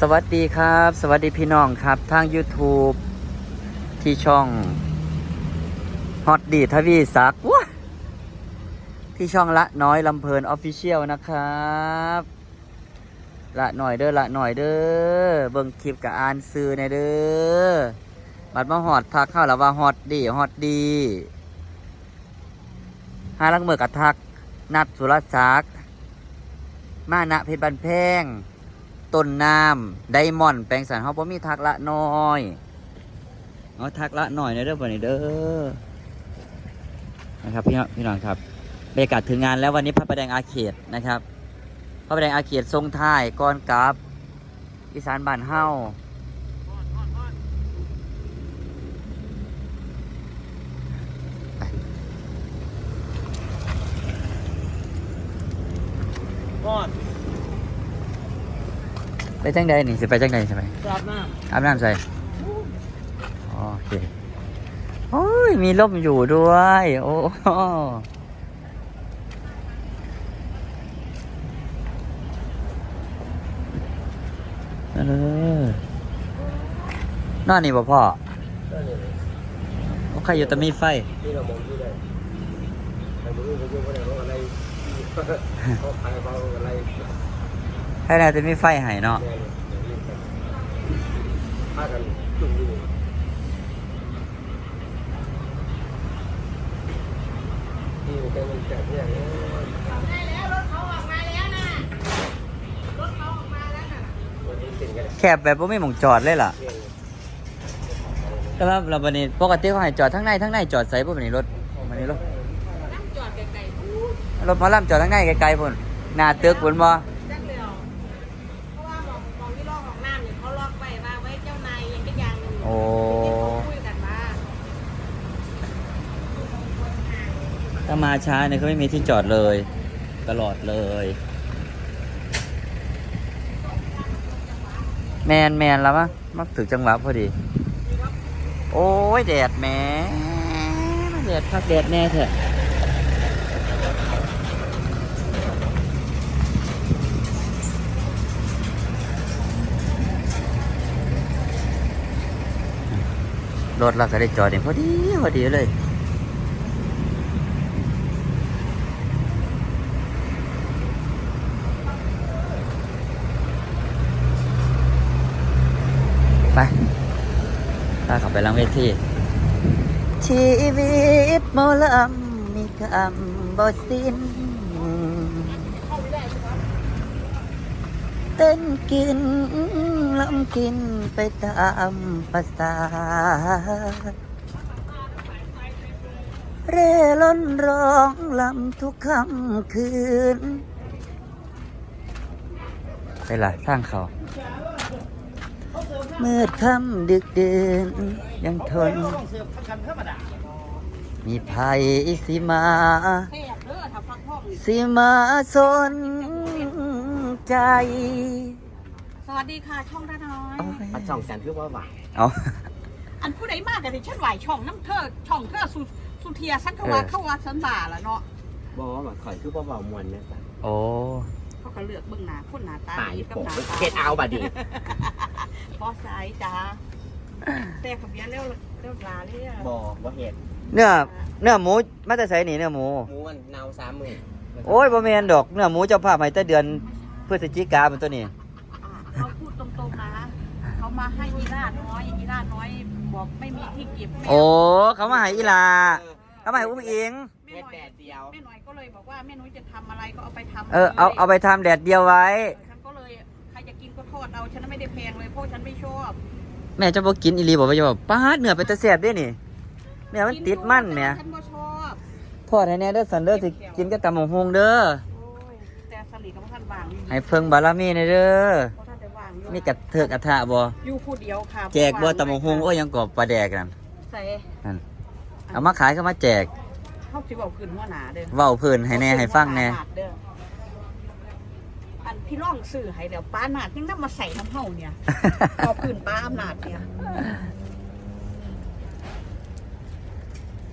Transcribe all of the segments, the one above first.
สวัสดีครับ สวัสดีพี่น้องครับ ทาง YouTube ที่ช่องฮอตดีทวีศักดิ์ที่ช่องละน้อยลำเพลินออฟฟิเชียลนะครับ ละหน่อยเด้อละหน่อยเด้อเบิ่งคลิปกับอ่านซื้อในอยเด้อบัดมาฮอดทักเข้าแล้วว่าฮอตดีฮอตดีหาลังเมือกับทัก นัดสุรศักดิ์มานะเพชรบันแพง ต้นน้ำไดมอนด์แปลงสันเขาบ่มีทักละน้อยเอาทักละหน่อยในเรื่องวันนี้เด้อนะครับพี่น้องพี่น้องครับบรรยากาศถึงงานแล้ววันนี้พระประแดงอาเขตนะครับ พระประแดงอาเขตทรงท้ายก่อนกลับอีสานบ้านเฮาทอด ไปจังใดนี่สิไปจังใดใช่ไหมกราบหน้าอาบน้ำใส่โอเคโอ้ยมีร่มอยู่ด้วย โอ้โหนั่นเลยนอนนี่บ่พ่อโอเคอยู่แต่มีไฟที่เรามองที่ได้แต่มึงก็ยุ่งอะไรว่าอะไรเขาขายเบาอะไร ให้น่าจะมีไฟให้เนาะแน่เลยอย่างนี้กันพากันจุ่มอยู่นี่มันเป็นแจกเนี่ยได้แล้วรถเขาออกมาแล้วนะรถเขาออกมาแล้วน่ะวันนี้สิ่งกันแคบแบบบ่มีหม่องจอดเลยล่ะเนี่ยแต่ว่าเราบันนี้ปกติเขาให้จอดทั้งในทั้งในจอดใส่พวกบันนี้รถบันนี้รถนั่งจอดไกลๆอู้รถหมอลำจอดทั้งในไกลๆพุ่นหน้าตึกพุ่นบ่ จักเร็วเพราะว่าหมองหมองที่ลอกของน้ำเนี่ยเขาล็อกไปว่าไว้เจ้านายยังก็ยังอยู่ โอ้ ที่เขาคุยกันว่า ถ้ามาช้าเนี่ยเขาไม่มีที่จอดเลย ตลอดเลย แมนแมนแล้วมะมักถึงจังหวะพอดี โอ้ยแดดแหมแดดพักแดดแน่เถอะรถเราก็ได้จอดเนี่ยพอดี พอดีเลย ไปตาขับ ไปหล้างเวทีชีวิตหมอลำมีคำบ่สิ้น เต้นกินลำกินไปตามภาษา เร่ล้นร้องลำทุกค่ำคืน ไปล่ะทางเขา มืดค่ำดึกเดินยังทน มีภัยสิมาแคบเด้อถ้าฟังห้องนี่สิมาสนใจ สวัสดีค่ะช่องด้าน้อยปัดช่องแสนคือว่าหวานเอาอันผู้ใดมากกันที่ฉันไหวช่องน้ำเธอช่องเธอสุสุเทียสันเขาว่าเข้าว่าสันบ่าละเนาะบอกว่าหวานข่อยคือว่าหวานมวนเนี่ยสัโอ้เขาก็เลือกเบื้องหน้าคนหน้าตาตายดีกับผมหน้าตาเกตเอาบัดดี พอสายจ้าแต่ขบเบียนเร็วเร็วลาเลยอะบอกว่าเห็ดเนื้อเนื้อหมูมาแต่ใส่นี่เนื้อหมูหมูมันเนาสามหมื่นโอ้ยบ่แม่นดอกเนื้อหมูเจ้าภาพให้แต่เดือนพฤศจิกาเป็นตัวนี้อะเขาพูดตรงๆนะเขามาให้อีล่าน้อยอีล่าน้อยบอกไม่มีที่เก็บแม่โอ้เขามาให้อีหลาเขามาให้อุ้งอิงแม่เห็ดน้อยแดดเดียวแม่น้อยก็เลยบอกว่าแม่นุ้ยจะทำอะไรก็เอาไปทำเออเอาเอาไปทำแดดเดียวไว้ ดเอาฉันไม่ได้แพงเลยเพราะฉันไม่ชอบแม่เจะบ่กินอีหลีบอกว่าจะบอกป้าดเนื้อเป็นตะแซ่บเด้นี่แม่มันติดมันแหม่ฉันบ่ชอบทอดให้แน่เด้อสันเด้อสิกินกับตำบักฮงเด้อโอ้ยแต่สลิดของท่านวางอยู่ให้เพิ่งบารมีในเด้อเพราะท่านจะวางอยู่มีกระเถิกกระทะบ่อยู่ผู้เดียวค่ะแจกบ่ตำบักฮงโอ้ยยังกอบปลาแดกนั่นใส่นั่นเอามาขายก็มาแจกเขาสิบอกขึ้นหัวหนาเด้อเว้าเพิ่นให้แน่ให้ฟังแน่เด้ออั นพี่ร่องซื้อให้เดี๋ยวป้าหนาดยังนำมาใส่น้ำเฮาเนี่ยพอพื้นป้าอำนาจเนี่ย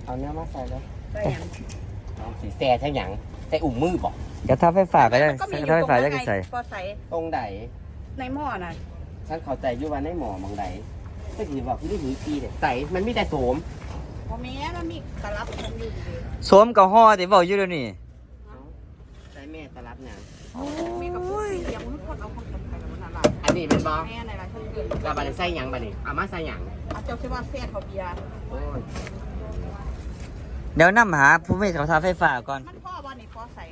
เอาเนื้อมาใส่เลยได้หยังเอาสีแซ่ใช่หยังใส่อุ่มมือบอกกระทะไฟฟ้าก็ได้ก็มีกอระทะยู่ไฟตรงฟ้านั้จะนไงใส่พอใส่ตรงไหนในหม้อน่ะฉันเข้าใจอยู่ว่าในหมอมองใดก็คือบอกที่หนีปีเนี่ยใส่มันมีแต่โสมพอแม่มันมีตลับมันอยู่เลยสวมกับห่อที่บอกอยู่เดี๋ยวนี้ใส่แม่ตะรับเนี่ย มีกับพูดเสียงมันคนเอาคนกันไปแล้วนั่นล่ะอันนี้เป็นบอแม่ในร้านเพิ่นเกินเราบันใส่หยังบันนี้เอามาใส่หยังอาเจ้าคิดว่าแฟนเขาเบียร์โอ้ยเดี๋ยวนํหาผู้มีเขาทาไฟฟ้าก่อน มันพ่อวันนี้พ่อใส่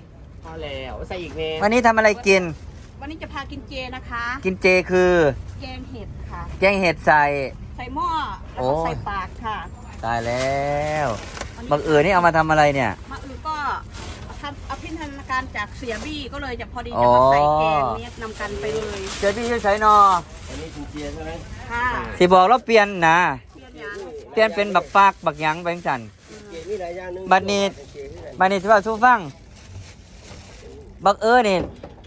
พอแล้วใส่อีกเน่วันนี้ทำอะไรกิน วันนี้จะพากินเจนะคะ กินเจคือแกงเห็ดค่ะ แกงเห็ดใส่ ใส่หม้อแล้วโอ้ก็ใส่ปากค่ะ ตายแล้ววันนี้บักเอิญนี่เอามาทำอะไรเนี่ย มา อือก็ทำอภินันทการจากเสียบี้ก็เลยจะพอดีจะมาใส่แกงเนี้ยนำกันไปเลยเจพี่ช่วยใช้นออันนี้จินเจียใช่ไหมค่ะสิบอกเราเปลี่ยนนะเพียนยังเปลี่ยนเป็นบักปากบักหยังแบงจัน เจียมีหลายอย่างหนึงบัดนี้ มานี่สิว่าสู้ฟัง บักเอิญนี่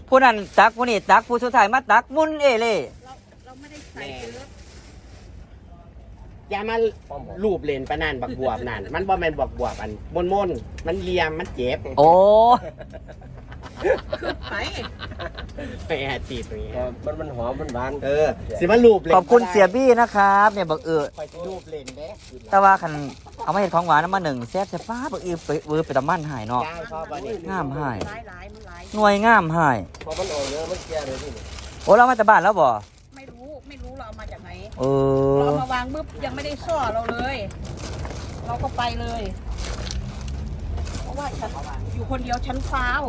ผู้นั้นตักผู้นี้ตักผู้สุดท้ายมาตักมุนเอเล่เราเราไม่ได้ใส่เยอะ อย่ามาลูบเลนปะนั่นบักบวบนั่นมันบ่แม่นบักบวบอันมนมนๆมันเลียมมันเจ็บโอ้ไปไปแอบจีบตรงนี้มันมันหอมมันหวานเออสิมาลูบเลนขอบคุณเสียบี้นะครับเนี่ยบักเอิญคอยสิลูบเลนเด้แต่ว่าคันเอามาเห็ดของหวานมาหนึ่งแซ่บแซ่บฟ้าบักเอิญไปเวอร์ไปตะมั่นหายเนาะย่างชอบบ่นี่งามหาย หลายหลายมันหลายหน่วยงามหายพอมันออกเนื้อมันแก่เลยพี่นี่โอ้เรามาจากบ้านแล้วบ่ เอเราอเอามาวางปุ๊บยังไม่ได้ซ่อเราเลย เราก็ไปเลย เพราะว่าฉันอยู่คนเดียวฉันฟ้าว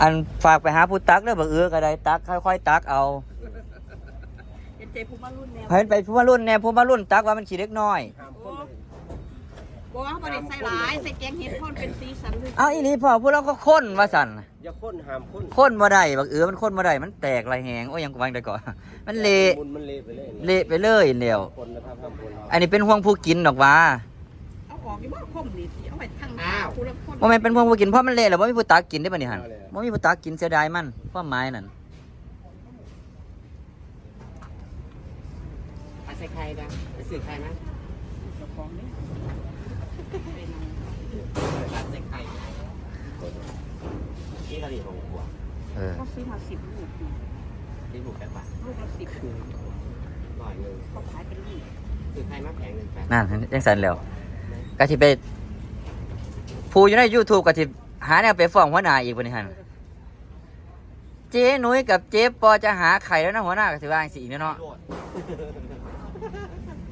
อันฝากไปหาผู้ตักเด้อบักเอิญก็ได้ตักค่อยๆตักเอาเห็นใจภูมิรุ่นแนวเห็นไปผู้มารุ่นแน่ผู้มารุ่นตักว่ามันขี้เล็กน้อยโอ้บอกว่าบริใส่หลายใส่แกงเห็ดพ่นเป็นสีสันด้วยเอาอีนี่พ่อพวกเราก็ค้นว่าสั่น อย่าข้นหามข้นค้นบ่ได้บักเอือมันค้นบ่ได้มันแตกลายแหงโอ้ยยังกวางได้ก่อนมันเละมุนมันเละไปเลยเละไปเลยเดียวคนนะครับห้ามคนอันนี้เป็นห่วงผู้กินดอกว่าเอาออกอยู่ว่าคมนี่สิเอาไปทั้งคูละคนบ่แม่นเป็นห่วงผู้กินเพราะมันเละแล้วบ่มีผู้ตักกินได้บ่นี่หั่นบ่มีผู้ตักกินเสียดายมันความหมายนั่นเอาใส่ไข่นะไปซื้อไข่นะเจ้าของนี่เอาใส่ไข่นี่กะหรี่ของหัวเออเขาซื้อมาสิบลูกนี่ที่บุกกันปะลูกละสิบร้อยหนึงเขาขายเป็นลูกซื้อไข่มาแพงหนึ่งแปดนั่นจังซั่นแล้วก็สิไปผู้อยู่ใน YouTube ก็สิหาแนวไปฟ้องหัวหน้าอีกบ่นี่หั่นเจ๊หนุ่ยกับเจ๊ปอจะหาไข่แล้วนะหัวหน้าก็สิว่าจังซี่อีกเนาะโดด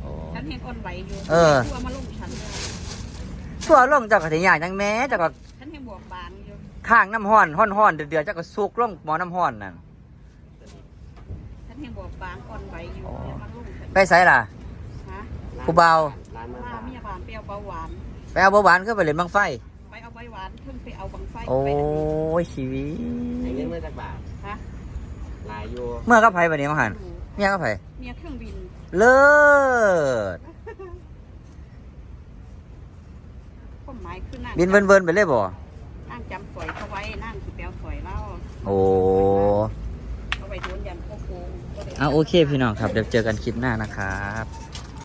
โอ้ฉันเห็นอ่อนไหวอยู่เออตัวมาลงฉันเลยทั่วลงเจ้าก็สิยากจังแม้เจ้าก็ฉันเห็นบวบบางอยู่ ข้างน้ำห้อนห้อนห้อนเดือดเดือดเจ้าก็สุกลงหมอน้ำห้อนนั่นฉันเห็นบวบบางอ่อนไหวอยู่อ๋อเนี่ยมาลงฉันไปไสล่ะฮะผู้เบาร้านมามาบาเมียบานไปเอาเบาหวาน ไปเอาเบาหวานก็ไปเล่นบังไฟ ไปเอาใบหวานเพิ่งไปเอาบางไฟโอ้ไปยชีวิไอ้ตเงินเมื่อจากบาทฮะหลายอยู่เมื่อก็ไผบัดนี้มาหันดูเมียก็ไผเมียเครื่องบินเลิศข้อหมายคือนั่งบินเวินเวินๆไปเลยบ่นั่ง จำสวยเขาไว้นั่งคือแปลวสวยเล่าโอ้ เอาไว้โดนยันโค้งๆก็เลยเอาโอเคพี่น้องครับ เดี๋ยวเจอกันคลิปหน้านะครับ